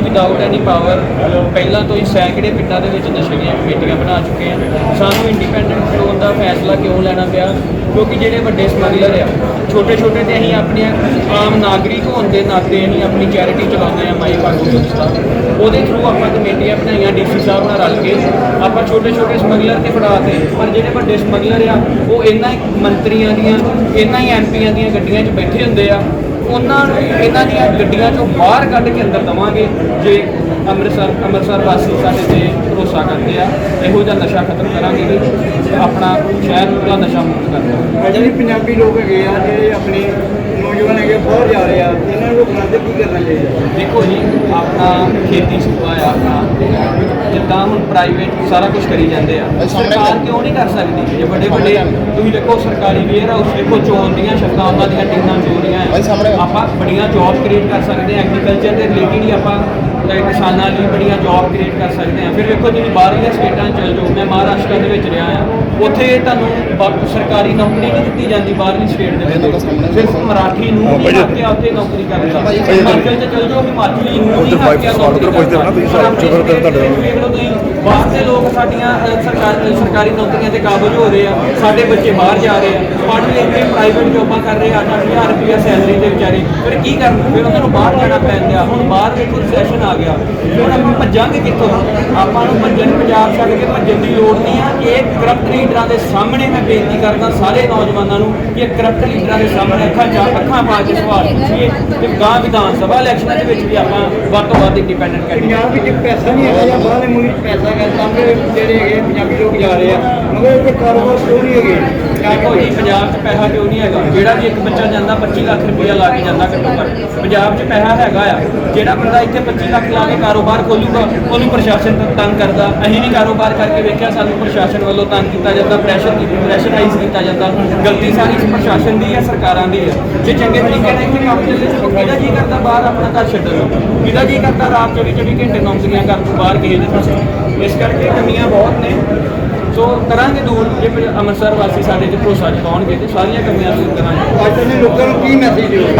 Without any power ਪਹਿਲਾਂ ਤੋਂ ਹੀ ਸੈਂਕੜੇ ਪਿੰਡਾਂ ਦੇ ਵਿੱਚ ਨਸ਼ੇ ਦੀਆਂ ਕਮੇਟੀਆਂ ਬਣਾ ਚੁੱਕੇ ਹਾਂ ਸਾਨੂੰ ਇੰਡੀਪੈਂਡੈਂਟ ਹੋਣ ਦਾ ਫੈਸਲਾ ਕਿਉਂ ਲੈਣਾ ਪਿਆ? ਕਿਉਂਕਿ ਜਿਹੜੇ ਵੱਡੇ ਸਮਗਲਰ ਆ ਛੋਟੇ ਛੋਟੇ ਤੇ ਅਸੀਂ ਆਪਣੀਆਂ ਆਮ ਨਾਗਰਿਕ ਹੋਣ ਦੇ ਨਾਤੇ ਅਸੀਂ ਆਪਣੀ ਚੈਰਿਟੀ ਚਲਾਉਂਦੇ ਆ, ਮਾਈ ਭਾਗੋ ਸੰਸਥਾ। ਉਹਦੇ ਥਰੂ ਆਪਾਂ ਕਮੇਟੀਆਂ ਬਣਾਈਆਂ, ਡੀਸੀ ਸਾਹਿਬ ਨਾਲ ਰਲ ਕੇ। ਆਪਾਂ ਛੋਟੇ ਛੋਟੇ ਸਮਗਲਰ ਤੇ ਫੜਾਤੇ ਪਰ ਜਿਹੜੇ ਵੱਡੇ ਸਮਗਲਰ ਆ, ਉਹ ਇਹਨਾਂ ਹੀ ਮੰਤਰੀਆਂ ਦੀਆਂ ਇਹਨਾਂ ਹੀ ਐਮਪੀਆਂ ਦੀਆਂ ਗੱਡੀਆਂ 'ਚ ਬੈਠੇ ਹੁੰਦੇ ਆ ਉਹਨਾਂ ਨੂੰ ਇਹਨਾਂ ਦੀਆਂ ਗੱਡੀਆਂ 'ਚੋਂ ਬਾਹਰ ਕੱਢ ਕੇ ਅੰਦਰ ਦਵਾਂਗੇ। ਜੇ ਅੰਮ੍ਰਿਤਸਰ ਅੰਮ੍ਰਿਤਸਰ ਵਾਸੀ ਸਾਡੇ ਤੇ ਭਰੋਸਾ ਕਰਦੇ ਆ ਇਹੋ ਜਿਹਾ ਨਸ਼ਾ ਖਤਮ ਕਰਾਂਗੇ ਤੇ ਆਪਣਾ ਸ਼ਹਿਰ ਪੂਰਾ ਨਸ਼ਾ ਮੁਕਤ ਕਰਾਂਗੇ ਜਿਹੜੇ ਪੰਜਾਬੀ ਲੋਕ ਹੈਗੇ ਆ ਜਿਹੜੇ ਆਪਣੇ ਨੌਜਵਾਨ ਹੈਗੇ ਬਾਹਰ ਜਾ ਰਹੇ ਆ ਇਹਨਾਂ ਨੂੰ ਰੋਕਣ ਤੇ ਕੀ ਕਰਨਾ ਚਾਹੀਦਾ? ਦੇਖੋ ਜੀ ਆਪਣਾ ਖੇਤੀ ਸੂਬਾ ਆ ਆਪਣਾ ਜਿੱਦਾਂ ਹੁਣ ਪ੍ਰਾਈਵੇਟ ਸਾਰਾ ਕੁਝ ਕਰੀ ਜਾਂਦੇ ਆ ਸਰਕਾਰ ਕਿਉਂ ਨਹੀਂ ਕਰ ਸਕਦੀ? ਜੇ ਵੱਡੇ ਵੱਡੇ ਤੁਸੀਂ ਦੇਖੋ ਸਰਕਾਰੀ ਵੇਅਰ ਹਾਊਸ ਦੇਖੋ ਚੋਣ ਦੀਆਂ ਸ਼ਰਤਾਂ ਉਹਨਾਂ ਦੀਆਂ ਟੀਮਾਂ ਚੋ ਰਹੀਆਂ ਆ। ਆਪਾਂ ਬੜੀਆਂ ਜੌਬ ਕ੍ਰੀਏਟ ਕਰ ਸਕਦੇ ਆ ਐਗਰੀਕਲਚਰ ਦੇ ਰਿਲੇਟਡ ਹੀ ਆਪਾਂ ਅਹ, ਕਿਸਾਨਾਂ ਲਈ ਬੜੀਆਂ ਜੌਬ ਕ੍ਰੀਏਟ ਕਰ ਸਕਦੇ ਆ ਫਿਰ ਵੇਖੋ ਤੁਸੀਂ ਬਾਹਰਲੀਆਂ ਸਟੇਟਾਂ 'ਚ ਚਲ ਜਾਓ ਮੈਂ ਮਹਾਰਾਸ਼ਟਰ ਦੇ ਵਿੱਚ ਰਿਹਾ ਆ ਉੱਥੇ ਤੁਹਾਨੂੰ ਬਾ- ਸਰਕਾਰੀ ਨੌਕਰੀ ਨਹੀਂ ਦਿੱਤੀ ਜਾਂਦੀ ਬਾਹਰਲੀ ਸਟੇਟ ਦੇ ਵਿੱਚ। ਸਿਰਫ ਮਰਾਠੀ ਨੂੰ ਹੀ ਹੱਕਿਆ ਉੱਥੇ ਨੌਕਰੀ ਕਰਦਾ। ਹਿਮਾਚਲ 'ਚ ਚਲ ਜਾਓ ਹਿਮਾਚਲੀ ਨੂੰ ਹੀ ਹੱਕਿਆ ਨੌਕਰੀ ਕਰਦਾ। ਵੇਖ ਲਓ ਤੁਸੀਂ। ਬਾਹਰ ਦੇ ਲੋਕ ਸਾਡੀਆਂ ਅਹ, ਸਰਕਾਰ ਸਰਕਾਰੀ ਨੌਕਰੀਆਂ ਤੇ ਕਾਬਜ ਹੋ ਰਹੇ ਆ। ਸਾਡੇ ਬੱਚੇ ਬਾਹਰ ਜਾ ਰਹੇ ਆ। ਪੜ੍ਹ ਲਿਖ ਕੇ ਪ੍ਰਾਈਵੇਟ ਜੋਬਾਂ ਕਰ ਰਹੇ ਆ। 8000 ਰੁਪਏ ਸੈਲਰੀ ਦੇ ਵਿਚਾਰੇ। ਫਿਰ ਕੀ ਕਰਨ? ਫਿਰ ਉਹਨਾਂ ਨੂੰ ਬਾਹਰ ਜਾਣਾ ਪੈਂਦਾ ਹੁਣ ਬਾਹਰ ਦੇਖੋ ਸੈਸ਼ਨ ਆ ਗਿਆ। ਹੁਣ ਆਪਾਂ ਭੱਜਾਂਗੇ ਕਿੱਥੋਂ? ਆਪਾਂ ਨੂੰ ਭੱਜਣ ਪੰਜਾਬ ਛੱਡ ਕੇ ਭੱਜਣ ਦੀ ਲੋੜ ਨਹੀਂ ਆ ਇਹ ਕਰਪਟ ਲੀਡਰਾਂ ਦੇ ਸਾਹਮਣੇ ਮੈਂ ਬੇਨਤੀ ਕਰਦਾ ਸਾਰੇ ਨੌਜਵਾਨਾਂ ਨੂੰ ਕਿ ਇਹ ਕਰਪਟ ਲੀਡਰਾਂ ਦੇ ਸਾਹਮਣੇ ਅੱਖਾਂ ਚਾ ਅੱਖਾਂ ਪਾ ਕੇ ਸਵਾਲ ਪੁੱਛੀਏ। ਤੇ ਗਾਂ ਵਿਧਾਨ ਸਭਾ ਇਲੈਕਸ਼ਨਾਂ ਦੇ ਵਿੱਚ ਵੀ ਆਪਾਂ ਵੱਧ ਤੋਂ ਵੱਧ ਇੰਡੀਪੈਂਡੈਂਟ ਕਰੀਏ ਪੰਜਾਬ ਵਿੱਚ ਪੈਸਾ ਨਹੀਂ ਹੈਗਾ ਜਾਂ ਬਾਹਰਲੇ ਮੁਲਕ ਪੈਸਾ ਹੈਗਾ ਜਿਹੜੇ ਹੈਗੇ ਪੰਜਾਬੀ ਲੋਕ ਜਾ ਰਹੇ ਆ। ਮਗਰ ਇੱਥੇ ਕਾਰੋਬਾਰ ਕਿਉਂ ਨਹੀਂ ਹੈਗੇ? ਦੇਖੋ ਜੀ, ਪੰਜਾਬ 'ਚ ਪੈਸਾ ਕਿਉਂ ਨਹੀਂ ਹੈਗਾ? ਜਿਹੜਾ ਵੀ ਇੱਕ ਬੱਚਾ ਜਾਂਦਾ 25 ਲੱਖ ਰੁਪਇਆ ਲਾ ਕੇ ਜਾਂਦਾ ਘੱਟੋ ਘੱਟ ਪੰਜਾਬ 'ਚ ਪੈਸਾ ਹੈਗਾ ਆ। ਜਿਹੜਾ ਬੰਦਾ ਇੱਥੇ 25 ਲੱਖ ਲਾ ਕੇ ਕਾਰੋਬਾਰ ਖੋਲੂਗਾ, ਉਹਨੂੰ ਪ੍ਰਸ਼ਾਸਨ ਤੰਗ ਕਰਦਾ। ਅਸੀਂ ਵੀ ਕਾਰੋਬਾਰ ਕਰਕੇ ਵੇਖਿਆ, ਸਾਨੂੰ ਪ੍ਰਸ਼ਾਸਨ ਵੱਲੋਂ ਤੰਗ ਕੀਤਾ ਜਾਂਦਾ ਪ੍ਰੈਸ਼ਰ ਪ੍ਰੈਸ਼ਰਾਈਜ਼ ਕੀਤਾ ਜਾਂਦਾ। ਗਲਤੀ ਸਾਰੀ ਪ੍ਰਸ਼ਾਸਨ ਦੀ ਹੈ, ਸਰਕਾਰਾਂ ਦੀ ਹੈ। ਜੇ ਚੰਗੇ ਤਰੀਕੇ ਨਾਲ ਇੱਥੇ ਕੰਮ ਚੱਲੇ, ਤਾਂ ਕਿਹਦਾ ਜੀ ਕਰਦਾ? ਬਾਹਰ ਆਪਣਾ ਘਰ ਛੱਡਣ ਨੂੰ। ਕਿਹਦਾ ਜੀ ਕਰਦਾ? ਰਾਤ 24 24 ਘੰਟੇ ਨੌਕਰੀਆਂ ਕਰਨ ਤੋਂ ਬਾਹਰ ਕਿਸੇ ਦੇ ਪਾਸੇ। ਇਸ ਕਰਕੇ ਕਮੀਆਂ ਬਹੁਤ ਨੇ। ਸੋ ਕਰਾਂਗੇ ਦੂਰ ਜੇ ਅੰਮ੍ਰਿਤਸਰ ਵਾਸੀ ਸਾਡੇ ਤੇ ਭਰੋਸਾ ਜਤਾਉਣਗੇ ਤੇ ਸਾਰੀਆਂ ਕਮੀਆਂ ਦੂਰ ਕਰਾਂਗੇ। ਅੱਜ ਦੇ ਲੋਕਾਂ ਨੂੰ ਕੀ ਮੈਸੇਜ ਦਿਓਗੇ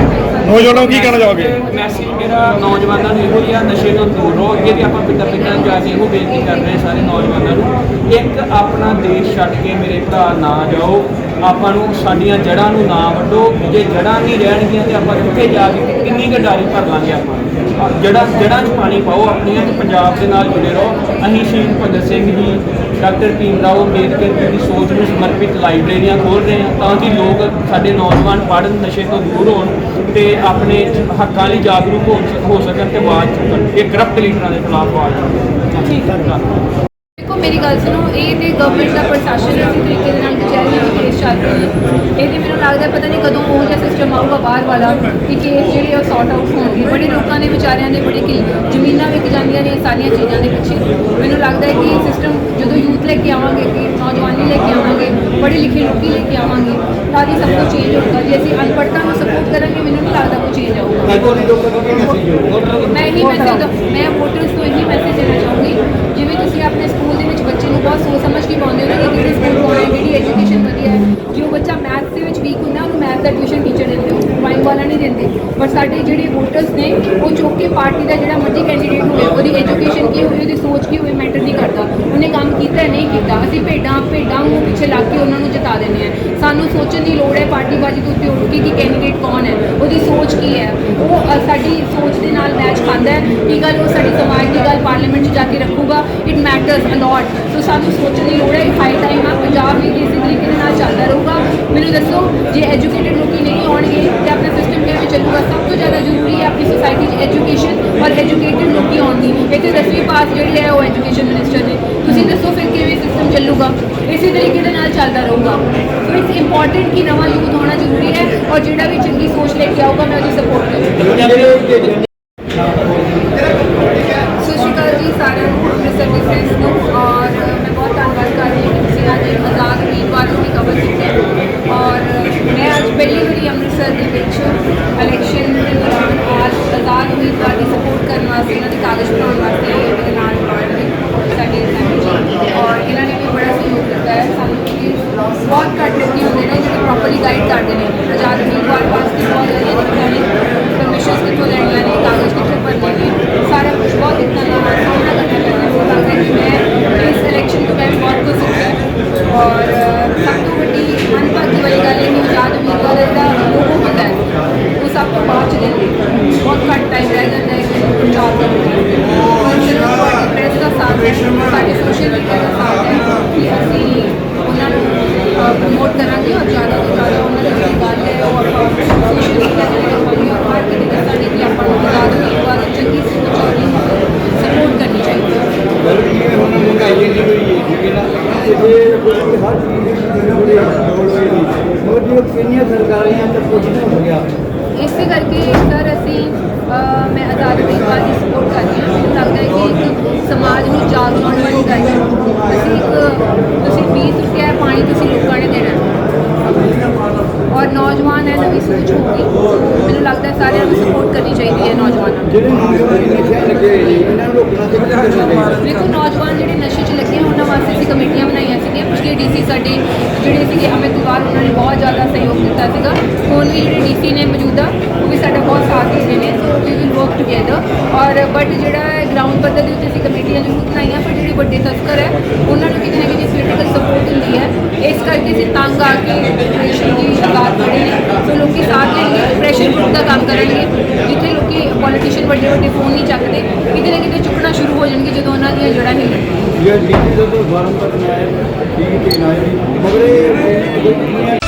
ਨੌਜਵਾਨਾਂ ਨੂੰ ਕੀ ਕਹਿਣਾ ਚਾਹੋਗੇ? ਮੈਸੇਜ ਮੇਰਾ ਨੌਜਵਾਨਾਂ ਨੂੰ ਇਹੋ ਹੀ ਆ ਨਸ਼ੇ ਤੋਂ ਦੂਰ ਰਹੋ ਅੱਗੇ ਵੀ ਆਪਾਂ ਪਿੰਡਾਂ ਪਿੰਡਾਂ ਜਾ ਕੇ ਇਹੋ ਬੇਨਤੀ ਕਰ ਰਹੇ ਹਾਂ ਸਾਰੇ ਨੌਜਵਾਨਾਂ ਨੂੰ। ਇੱਕ ਆਪਣਾ ਦੇਸ਼ ਛੱਡ ਕੇ ਮੇਰੇ ਭਰਾ ਨਾ ਜਾਓ। ਆਪਾਂ ਨੂੰ ਸਾਡੀਆਂ ਜੜ੍ਹਾਂ ਨੂੰ ਨਾ ਵੱਢੋ। ਜੇ ਜੜ੍ਹਾਂ ਨਹੀਂ ਰਹਿਣਗੀਆਂ ਤੇ ਆਪਾਂ ਕਿੱਥੇ ਜਾ ਕੇ ਕਿੰਨੀ ਗਡਾਰੀ ਭਰ ਲਾਂਗੇ ਆਪਾਂ? ਜੜ੍ਹਾਂ ਜੜ੍ਹਾਂ 'ਚ ਪਾਣੀ ਪਾਓ ਆਪਣੀਆਂ ਤੇ ਪੰਜਾਬ ਦੇ ਨਾਲ ਜੁੜੇ ਰਹੋ। ਅਸੀਂ ਸ਼ਹੀਦ ਭਗਤ ਸਿੰਘ ਜੀ ਡਾਕਟਰ ਭੀਮ ਰਾਓ ਅੰਬੇਦਕਰ ਜੀ ਦੀ ਸੋਚ ਨੂੰ ਸਮਰਪਿਤ ਲਾਇਬ੍ਰੇਰੀਆਂ ਖੋਲ ਰਹੇ ਹਾਂ ਤਾਂ ਕਿ ਲੋਕ ਸਾਡੇ ਨੌਜਵਾਨ ਪੜ੍ਹਨ ਨਸ਼ੇ ਤੋਂ ਦੂਰ ਹੋਣ ਤੇ ਆਪਣੇ ਹੱਕਾਂ ਲਈ ਜਾਗਰੂਕ ਹੋ ਹੋ ਸਕਣ ਤੇ ਆਵਾਜ਼ ਚੁੱਕਣ ਇਹ ਕਰਪਟ ਲੀਡਰਾਂ ਦੇ ਖਿਲਾਫ ਆਵਾਜ਼ ਚੁੱਕਣ ਠੀਕ ਹੈ ਦੇਖੋ ਮੇਰੀ ਗੱਲ ਸੁਣੋ ਇਹ ਤੇ ਗਵਰਨਮੈਂਟ ਦਾ ਪ੍ਰਸ਼ਾਸਨ ਇਸੇ ਤਰੀਕੇ ਦੇ ਨਾਲ ਕਚਹਿਰੀਆਂ ਵਿੱਚ ਕੇਸ ਚੱਲ ਰਹੇ ਨੇ ਇਹ ਤੇ ਮੈਨੂੰ ਲੱਗਦਾ ਪਤਾ ਨਹੀਂ ਕਦੋਂ ਉਹ ਜਿਹਾ ਸਿਸਟਮ ਆਊਗਾ ਬਾਹਰ ਵਾਲਾ ਕਿ ਕੇਸ ਜਿਹੜੇ ਉਹ ਸੌਟ ਆਊਟ ਹੋਣਗੇ। ਬੜੇ ਲੋਕਾਂ ਦੇ ਵਿਚਾਰਿਆਂ ਦੇ ਬੜੇ ਕਿ ਜ਼ਮੀਨਾਂ ਵਿਕ ਜਾਂਦੀਆਂ ਨੇ ਸਾਰੀਆਂ ਚੀਜ਼ਾਂ ਦੇ ਪਿੱਛੇ। ਮੈਨੂੰ ਲੱਗਦਾ ਹੈ ਕਿ ਇਹ ਸਿਸਟਮ ਜਦੋਂ ਯੂਥ ਲੈ ਕੇ ਆਵਾਂਗੇ ਕਿ ਨੌਜਵਾਨੀ ਲੈ ਕੇ ਆਵਾਂਗੇ ਪੜ੍ਹੇ ਲਿਖੇ ਲੋਕੀ ਲੈ ਕੇ ਆਵਾਂਗੇ ਤਾਂ ਹੀ ਸਭ ਕੁਝ ਚੇਂਜ ਹੋਊਗਾ। ਜੇ ਅਸੀਂ ਅਨਪੜ੍ਹਤਾ ਨੂੰ ਸਪੋਰਟ ਕਰਾਂਗੇ ਮੈਨੂੰ ਨਹੀਂ ਲੱਗਦਾ ਕੋਈ ਚੇਂਜ ਆਊਗਾ। ਨੂੰ ਮੈਂ ਇਹੀ ਮੈਸੇਜ ਮੈਂ ਵੋਟਰਸ ਨੂੰ ਇਹੀ ਮੈਸੇਜ ਦੇਣਾ ਚਾਹੂੰਗੀ। ਜਿਵੇਂ ਤੁਸੀਂ ਆਪਣੇ ਸਕੂਲ ਦੇ ਨੂੰ ਬਹੁਤ ਸੋਚ ਸਮਝ ਕੇ ਪਾਉਂਦੇ ਹੋ ਕਿ ਕਿਹੜੇ ਸਕੂਲ ਪਾਉਣਾ ਹੈ ਕਿਹੜੀ ਐਜੂਕੇਸ਼ਨ ਵਧੀਆ ਹੈ। ਜੋ ਬੱਚਾ ਮੈਥ ਦੇ ਵਿੱਚ ਵੀਕ ਹੁੰਦਾ, ਉਹਨੂੰ ਮੈਥ ਦਾ ਟਿਊਸ਼ਨ ਟੀਚਰ ਦਿੰਦੇ ਹੋ ਡਰਾਇੰਗ ਵਾਲਾ ਨਹੀਂ ਦਿੰਦੇ। ਪਰ ਸਾਡੇ ਜਿਹੜੇ ਵੋਟਰਸ ਨੇ, ਉਹ ਚੁੱਕ ਕੇ ਪਾਰਟੀ ਦਾ ਜਿਹੜਾ ਮਰਜ਼ੀ ਕੈਂਡੀਡੇਟ ਹੋਵੇ, ਉਹਦੀ ਐਜੂਕੇਸ਼ਨ ਕੀ ਹੋਵੇ, ਉਹਦੀ ਸੋਚ ਕੀ ਹੋਵੇ ਮੈਟਰ ਨਹੀਂ ਕਰਦਾ। ਉਹਨੇ ਕੰਮ ਕੀਤਾ, ਨਹੀਂ ਕੀਤਾ। ਅਸੀਂ ਭੇਡਾਂ ਭੇਡਾਂ ਨੂੰ ਪਿੱਛੇ ਲੱਗ ਕੇ ਉਹਨਾਂ ਨੂੰ ਜਿਤਾ ਦਿੰਦੇ ਆ। ਸਾਨੂੰ ਸੋਚਣ ਦੀ ਲੋੜ ਹੈ ਪਾਰਟੀ ਬਾਜੀ ਤੋਂ ਉੱਤੇ ਉੱਠ ਕੇ ਕਿ ਕੈਂਡੀਡੇਟ ਕੌਣ ਹੈ, ਉਹਦੀ ਸੋਚ ਕੀ ਹੈ। ਉਹ ਸਾਡੀ ਸੋਚ ਦੇ ਨਾਲ ਮੈਚ ਖਾਂਦਾ ਹੈ। ਕੀ ਗੱਲ ਉਹ ਸਾਡੀ ਸਮਾਜ ਦੀ ਗੱਲ ਪਾਰਲੀਮੈਂਟ 'ਚ ਜਾ ਕੇ ਰੱਖੂਗਾ? ਇਟ ਮੈਟਰਸ ਅ ਲੋਟ ਸੋ ਸਾਨੂੰ ਸੋਚਣ ਦੀ ਲੋੜ ਹੈ। ਹਾਈ ਟਾਈਮ ਆ। ਪੰਜਾਬ ਵੀ ਇਸੇ ਤਰੀਕੇ ਦੇ ਨਾਲ ਦੱਸੋ, ਜੇ ਐਜੂਕੇਟਿਡ ਲੋਕੀ ਨਹੀਂ ਆਉਣਗੇ ਤੇ ਆਪਣਾ ਸਿਸਟਮ ਕਿਵੇਂ ਚੱਲੂਗਾ, ਸਭ ਤੋਂ ਜ਼ਿਆਦਾ ਜ਼ਰੂਰੀ ਹੈ ਆਪਣੀ ਸੋਸਾਇਟੀ 'ਚ ਐਜੂਕੇਸ਼ਨ ਔਰ ਐਜੂਕੇਟਿਡ ਲੋਕੀ ਆਉਣ ਦੀ। ਇੱਥੇ 10ਵੀਂ ਪਾਸ ਜਿਹੜੀ ਹੈ ਉਹ ਐਜੂਕੇਸ਼ਨ ਮਿਨਿਸਟਰ ਨੇ। ਤੁਸੀਂ ਦੱਸੋ ਫਿਰ ਕਿਵੇਂ ਸਿਸਟਮ ਚੱਲੂਗਾ? ਇਸੇ ਤਰੀਕੇ ਦੇ ਨਾਲ ਚੱਲਦਾ ਰਹੂਗਾ। ਸੋ ਇਟਸ ਇੰਪੋਰਟੈਂਟ ਕਿ ਨਵਾਂ ਯੂਥ ਹੋਣਾ ਜ਼ਰੂਰੀ ਹੈ ਔਰ ਜਿਹੜਾ ਵੀ ਚੰਗੀ ਸੋਚ ਲੈ ਕੇ ਆਊਗਾ, ਮੈਂ ਉਹਦੀ ਸਪੋਰਟ ਕਰੂੰਗੀ। respond. ਕਿੰਨੀਆਂ ਸਰਕਾਰੀਆਂ ਤਾਂ ਕੁਝ ਨਹੀਂ ਹੋ ਗਿਆ ਇਸੇ ਕਰਕੇ ਸਰ ਅਸੀਂ ਮੈਂ ਆਜ਼ਾਦ ਉਮੀਦਵਾਰ ਦੀ ਸਪੋਰਟ ਕਰਦੀ ਹਾਂ। ਮੈਨੂੰ ਲੱਗਦਾ ਹੈ ਕਿ ਇੱਕ ਸਮਾਜ ਨੂੰ ਜਾਗਰੂਕ ਵਾਲੀ ਗੱਲ ਹੈ। ਅਸੀਂ ਇੱਕ ਤੁਸੀਂ 20 ਰੁਪਏ ਪਾਣੀ ਤੁਸੀਂ ਲੋਕਾਂ ਨੇ ਦੇਣਾ। ਔਰ ਨੌਜਵਾਨ ਹੈ ਨਵੀਂ ਸੋਚ ਹੋਊਗੀ। ਮੈਨੂੰ ਲੱਗਦਾ ਹੈ ਸਾਰਿਆਂ ਨੂੰ ਸਪੋਰਟ ਕਰਨੀ ਚਾਹੀਦੀ ਹੈ ਨੌਜਵਾਨਾਂ ਨੂੰ। ਜਿਹੜੇ ਨੌਜਵਾਨ ਨਸ਼ਿਆਂ ਲੱਗੇ ਹੋਏ ਨੇ ਇਹਨਾਂ ਨੂੰ ਰੋਕਣਾ ਚਾਹੀਦਾ ਦੇਖੋ ਨੌਜਵਾਨ ਜਿਹੜੇ ਨਸ਼ੇ 'ਚ ਲੱਗੇ ਉਹਨਾਂ ਵਾਸਤੇ ਅਸੀਂ ਕਮੇਟੀਆਂ ਬਣਾਈਆਂ ਸੀਗੀਆਂ ਪਿਛਲੇ ਡੀਸੀ ਸਾਡੇ, ਜਿਹੜੇ ਸੀਗੇ ਅਮਿਤ ਕੁਮਾਰ, ਉਹਨਾਂ ਨੇ ਬਹੁਤ ਜ਼ਿਆਦਾ ਸਹਿਯੋਗ ਦਿੱਤਾ ਸੀਗਾ। ਹੁਣ ਵੀ ਜਿਹੜੇ ਡੀਸੀ ਨੇ ਮੌਜੂਦਾ, ਉਹ ਵੀ ਸਾਡਾ ਬਹੁਤ ਸਾਥ ਦੇ ਰਹੇ ਨੇ so we will work together ਔਰ ਬਟ ਜਿਹੜਾ ਗਰਾਊਂਡ ਪੱਧਰ ਦੇ ਉੱਤੇ ਅਸੀਂ ਕਮੇਟੀਆਂ ਜ਼ਰੂਰ ਬਣਾਈਆਂ, ਪਰ ਜਿਹੜੇ ਵੱਡੇ ਤਸਕਰ ਹੈ, ਉਹਨਾਂ ਨੂੰ ਕਿਤੇ ਨਾ ਕਿਤੇ ਪੋਲੀਟੀਕਲ ਸਪੋਰਟ ਹੁੰਦੀ ਹੈ। ਇਸ ਕਰਕੇ ਅਸੀਂ ਤੰਗ ਆ ਕੇ ਪ੍ਰੈਸ਼ਰ ਦੀ ਆਜ਼ਾਦ ਬਣੇ ਨੇ। ਸੋ ਲੋਕੀ ਸਾਥ ਦੇਣਗੇ ਪ੍ਰੈਸ਼ਰ ਗਰੁੱਪ ਦਾ ਕੰਮ ਕਰਨਗੇ, ਜਿੱਥੇ ਲੋਕੀ ਪੋਲੀਟੀਸ਼ੀਅਨ ਵੱਡੇ ਵੱਡੇ ਫੋਨ ਨਹੀਂ ਚੱਕਦੇ। ਕਿਤੇ ਨਾ ਕਿਤੇ ਚੁੱਕਣਾ ਸ਼ੁਰੂ ਹੋ ਜਾਣਗੇ ਜਦੋਂ ਉਹਨਾਂ ਦੀਆਂ ਜੜ੍ਹਾਂ ਹਿੱਲਣਗੀਆਂ। ਇਹ ਡੀਪੀ ਦਾ ਤਾਂ ਫਾਰਮ ਭਰਨਾ ਹੈ ਠੀਕ ਹੈ ਨਾ ਮਗਰ ਇਹ